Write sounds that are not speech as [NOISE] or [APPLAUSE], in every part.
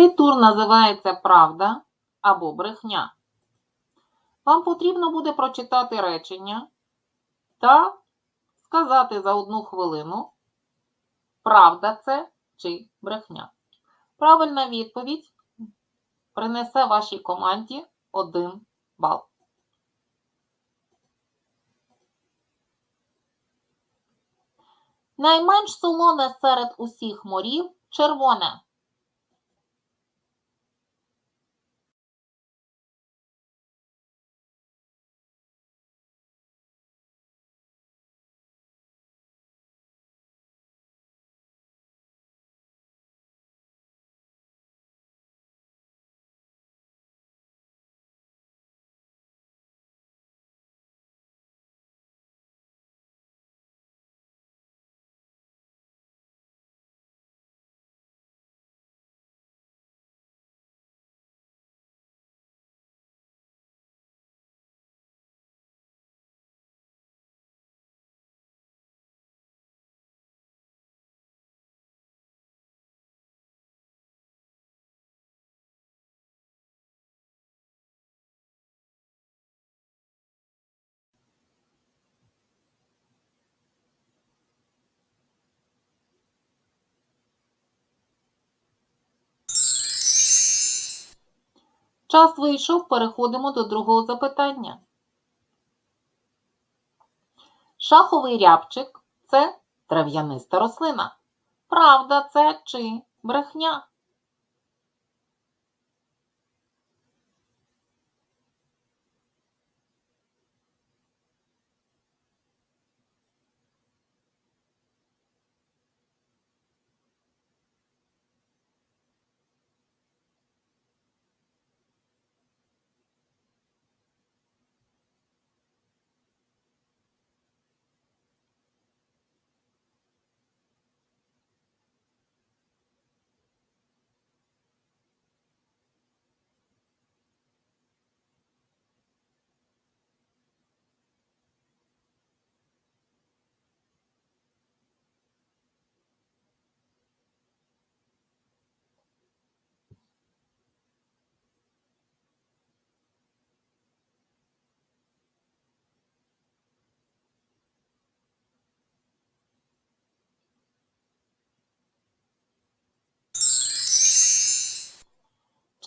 Цей тур називається Правда або брехня. Вам потрібно буде прочитати речення та сказати за одну хвилину, правда це чи брехня. Правильна відповідь принесе вашій команді один бал. Найменш солоне серед усіх морів червоне. Час вийшов, переходимо до другого запитання. Шаховий рябчик це трав'яниста рослина. Правда це чи брехня?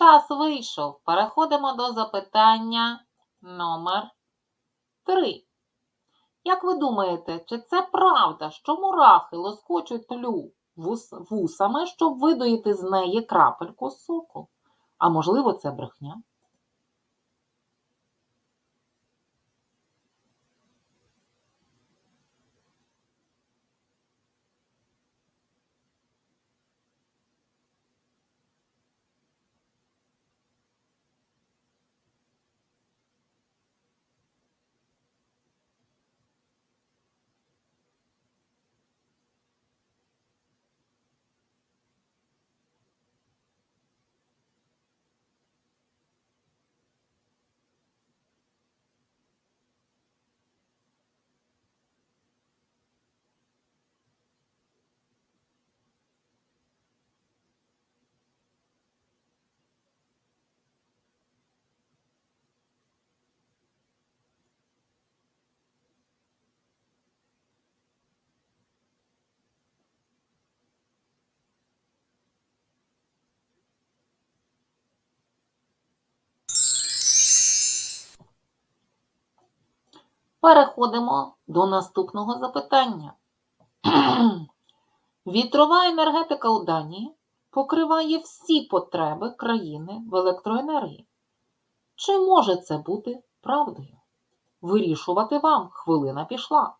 Час вийшов. Переходимо до запитання номер 3. Як ви думаєте, чи це правда, що мурахи лоскочуть тлю вусами, щоб видоїти з неї крапельку соку? А можливо, це брехня? Переходимо до наступного запитання. [CLEARS THROAT] Вітрова енергетика у Данії покриває всі потреби країни в електроенергії. Чи може це бути правдою? Вирішувати вам хвилина пішла.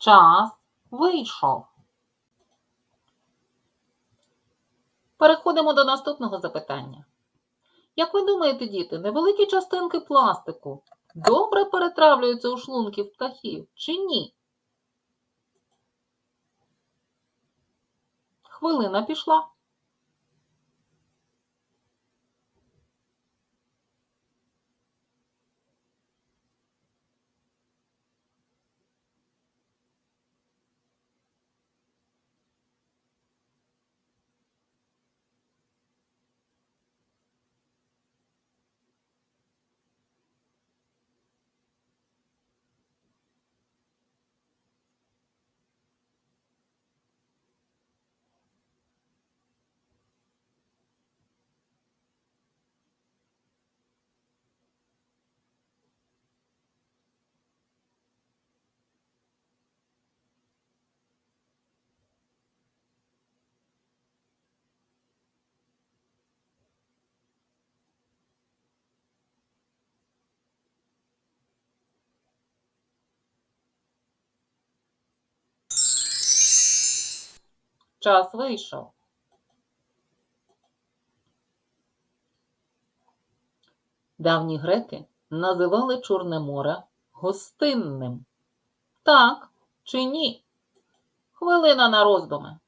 Час вийшов. Переходимо до наступного запитання. Як ви думаєте, діти, невеликі частинки пластику добре перетравлюються у шлунків птахів чи ні? Хвилина пішла. Час вийшов. Давні греки називали Чорне море гостинним. Так чи ні? Хвилина на роздуми.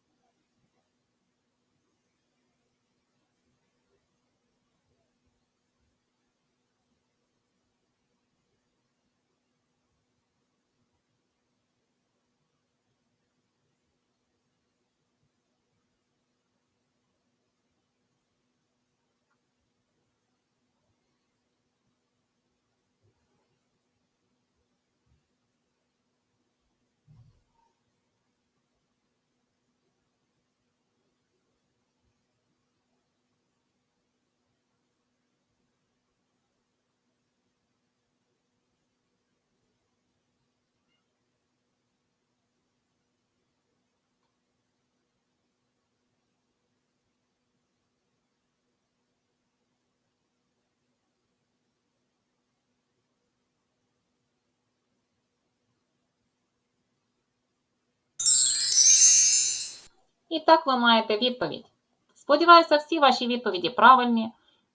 І так ви маєте відповідь. Сподіваюся, всі ваші відповіді правильні.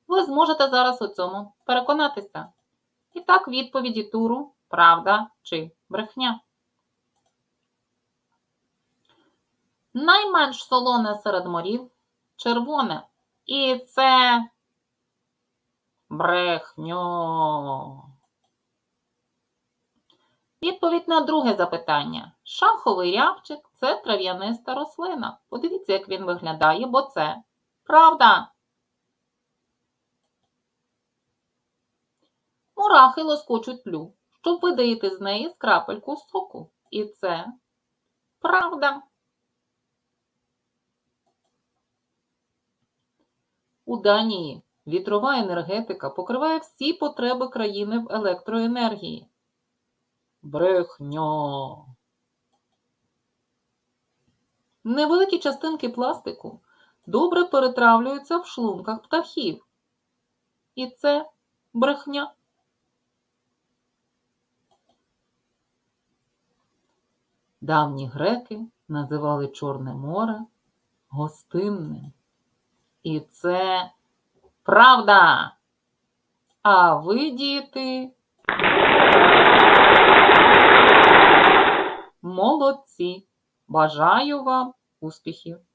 Ви зможете зараз у цьому переконатися. І так, відповіді туру правда чи брехня. Найменш солоне серед морів червоне. І це брехньо. Відповідь на друге запитання. Шаховий рябчик це трав'яниста рослина. Подивіться, як він виглядає, бо це правда. Мурахи лоскочуть тлю, щоб видаїти з неї скрапельку соку. І це правда. У Данії вітрова енергетика покриває всі потреби країни в електроенергії. Брехня. Невеликі частинки пластику добре перетравлюються в шлунках птахів. І це брехня. Давні греки називали Чорне море гостинним. І це правда. А ви, діти, молодці. Бажаю вам успіхів!